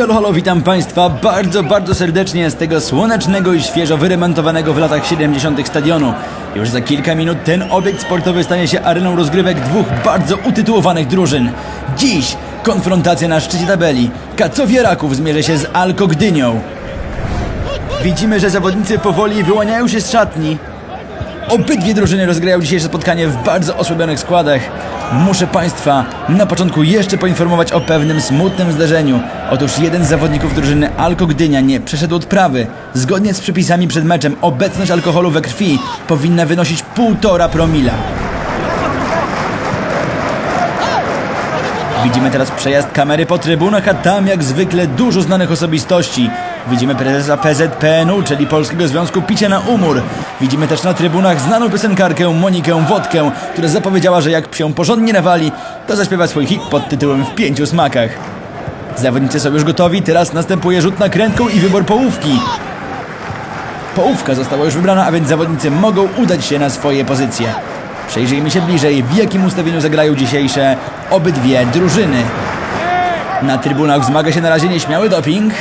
Halo, halo, witam Państwa bardzo, bardzo serdecznie z tego słonecznego i świeżo wyremontowanego w latach 70. stadionu. Już za kilka minut ten obiekt sportowy stanie się areną rozgrywek dwóch bardzo utytułowanych drużyn. Dziś konfrontacja na szczycie tabeli. Kacowie Raków zmierzy się z Alko Gdynią. Widzimy, że zawodnicy powoli wyłaniają się z szatni. Obydwie drużyny rozgrają dzisiejsze spotkanie w bardzo osłabionych składach. Muszę Państwa na początku jeszcze poinformować o pewnym smutnym zdarzeniu. Otóż jeden z zawodników drużyny Alko Gdynia nie przeszedł odprawy. Zgodnie z przepisami przed meczem obecność alkoholu we krwi powinna wynosić 1,5 promila. Widzimy teraz przejazd kamery po trybunach, a tam jak zwykle dużo znanych osobistości. Widzimy prezesa PZPN-u, czyli Polskiego Związku Picia na Umór. Widzimy też na trybunach znaną piosenkarkę Monikę Wodkę, która zapowiedziała, że jak się porządnie nawali, to zaśpiewa swój hit pod tytułem W pięciu smakach. Zawodnicy są już gotowi, teraz następuje rzut nakrętką i wybór połówki. Połówka została już wybrana, a więc zawodnicy mogą udać się na swoje pozycje. Przejrzyjmy się bliżej, w jakim ustawieniu zagrają dzisiejsze obydwie drużyny. Na trybunach wzmaga się na razie nieśmiały doping.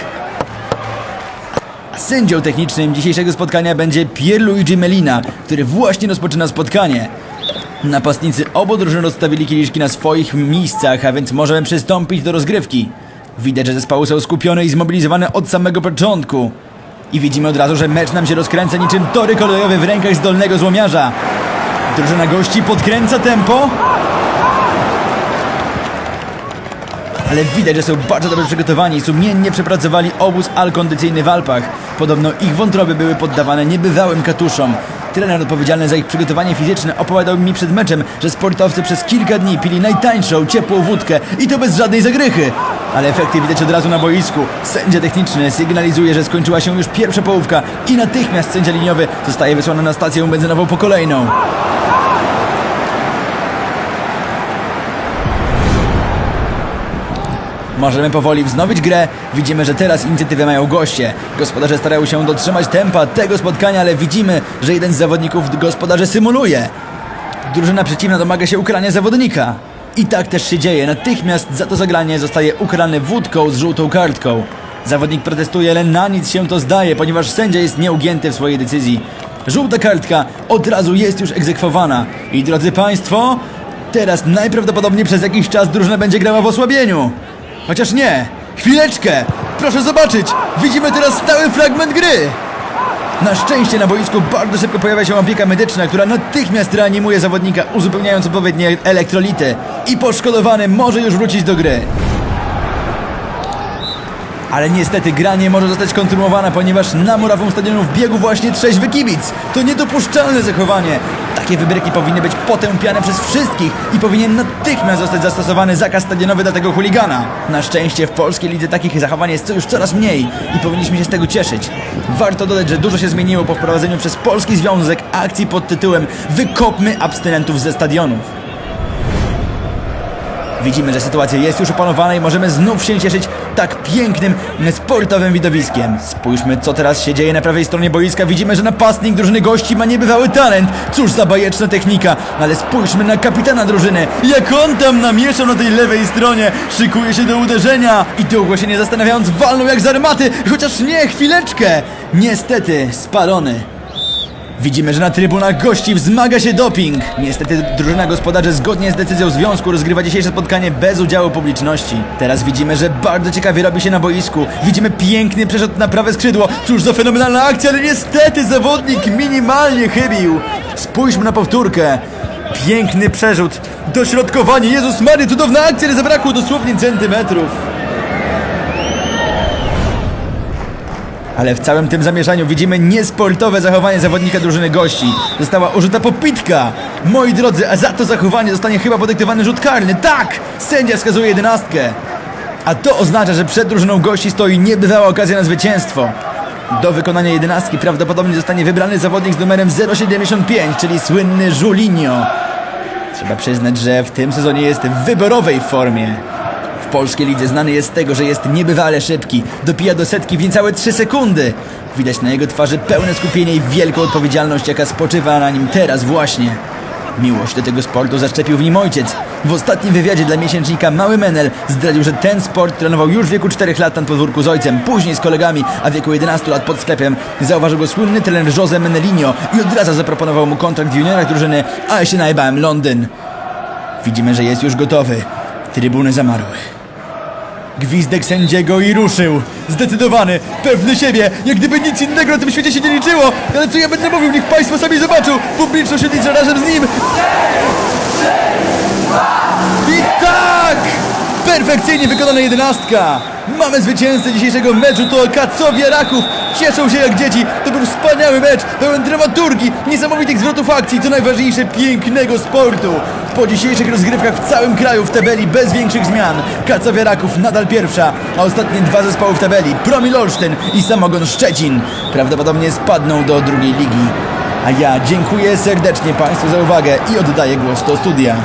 Sędzią technicznym dzisiejszego spotkania będzie Pierluigi Melina, który właśnie rozpoczyna spotkanie. Napastnicy obu drużyn rozstawili kieliszki na swoich miejscach, a więc możemy przystąpić do rozgrywki. Widać, że zespoły są skupione i zmobilizowane od samego początku. I widzimy od razu, że mecz nam się rozkręca niczym tory kolejowe w rękach zdolnego złomiarza. Drużyna gości podkręca tempo. Ale widać, że są bardzo dobrze przygotowani i sumiennie przepracowali obóz alkondycyjny w Alpach. Podobno ich wątroby były poddawane niebywałym katuszom. Trener odpowiedzialny za ich przygotowanie fizyczne opowiadał mi przed meczem, że sportowcy przez kilka dni pili najtańszą, ciepłą wódkę i to bez żadnej zagrychy. Ale efekty widać od razu na boisku. Sędzia techniczny sygnalizuje, że skończyła się już pierwsza połówka i natychmiast sędzia liniowy zostaje wysłany na stację benzynową po kolejną. Możemy powoli wznowić grę. Widzimy, że teraz inicjatywę mają goście. Gospodarze starają się dotrzymać tempa tego spotkania, ale widzimy, że jeden z zawodników gospodarze symuluje. Drużyna przeciwna domaga się ukarania zawodnika. I tak też się dzieje. Natychmiast za to zagranie zostaje ukarany wódką z żółtą kartką. Zawodnik protestuje, ale na nic się to zdaje, ponieważ sędzia jest nieugięty w swojej decyzji. Żółta kartka od razu jest już egzekwowana. I drodzy Państwo, teraz najprawdopodobniej przez jakiś czas drużyna będzie grała w osłabieniu. Chociaż nie! Chwileczkę! Proszę zobaczyć! Widzimy teraz stały fragment gry! Na szczęście na boisku bardzo szybko pojawia się opieka medyczna, która natychmiast reanimuje zawodnika, uzupełniając odpowiednie elektrolity. I poszkodowany może już wrócić do gry. Ale niestety gra nie może zostać kontynuowana, ponieważ na murawą stadionu wbiegł właśnie trzeźwy kibic. To niedopuszczalne zachowanie. Takie wybryki powinny być potępiane przez wszystkich i powinien natychmiast zostać zastosowany zakaz stadionowy dla tego chuligana. Na szczęście w polskiej lidze takich zachowań jest już coraz mniej i powinniśmy się z tego cieszyć. Warto dodać, że dużo się zmieniło po wprowadzeniu przez Polski Związek akcji pod tytułem Wykopmy abstynentów ze stadionów. Widzimy, że sytuacja jest już opanowana i możemy znów się cieszyć tak pięknym, sportowym widowiskiem. Spójrzmy, co teraz się dzieje na prawej stronie boiska. Widzimy, że napastnik drużyny gości ma niebywały talent. Cóż za bajeczna technika. Ale spójrzmy na kapitana drużyny. Jak on tam namieszał na tej lewej stronie. Szykuje się do uderzenia. I długo się nie zastanawiając, walnął jak z armaty. Chociaż nie, chwileczkę. Niestety, spalony. Widzimy, że na trybunach gości wzmaga się doping. Niestety drużyna gospodarzy zgodnie z decyzją związku rozgrywa dzisiejsze spotkanie bez udziału publiczności. Teraz widzimy, że bardzo ciekawie robi się na boisku. Widzimy piękny przerzut na prawe skrzydło. Cóż za fenomenalna akcja, ale niestety zawodnik minimalnie chybił. Spójrzmy na powtórkę. Piękny przerzut. Dośrodkowanie. Jezus Mary, cudowna akcja, ale zabrakło dosłownie centymetrów. Ale w całym tym zamieszaniu widzimy niesportowe zachowanie zawodnika drużyny gości. Została użyta popitka. Moi drodzy, a za to zachowanie zostanie chyba podyktowany rzut karny. Tak! Sędzia wskazuje jedenastkę. A to oznacza, że przed drużyną gości stoi niebywała okazja na zwycięstwo. Do wykonania jedenastki prawdopodobnie zostanie wybrany zawodnik z numerem 075, czyli słynny Julinho. Trzeba przyznać, że w tym sezonie jest w wyborowej formie. Polskiej lidze znany jest z tego, że jest niebywale szybki. Dopija do setki w niecałe 3 sekundy. Widać na jego twarzy pełne skupienie i wielką odpowiedzialność, jaka spoczywa na nim teraz właśnie. Miłość do tego sportu zaszczepił w nim ojciec. W ostatnim wywiadzie dla miesięcznika Mały Menel zdradził, że ten sport trenował już w wieku 4 lat na podwórku z ojcem, później z kolegami, a w wieku 11 lat pod sklepem. Zauważył go słynny trener Jose Menelinho i od razu zaproponował mu kontrakt w juniorach drużyny AS Najbam Londyn. Widzimy, że jest już gotowy. Trybuny zamarły. Gwizdek sędziego i ruszył. Zdecydowany, pewny siebie, jak gdyby nic innego na tym świecie się nie liczyło. Ale co ja będę mówił, niech państwo sami zobaczą. Publiczność liczy razem z nim. I tak! Perfekcyjnie wykonana jedenastka! Mamy zwycięzcę dzisiejszego meczu, to Kacowie Raków! Cieszą się jak dzieci, to był wspaniały mecz, pełen dramaturgii, niesamowitych zwrotów akcji, co najważniejsze, pięknego sportu! Po dzisiejszych rozgrywkach w całym kraju w tabeli bez większych zmian, Kacowie Raków nadal pierwsza, a ostatnie dwa zespoły w tabeli, Promil Olsztyn i Samogon Szczecin, prawdopodobnie spadną do drugiej ligi. A ja dziękuję serdecznie Państwu za uwagę i oddaję głos do studia.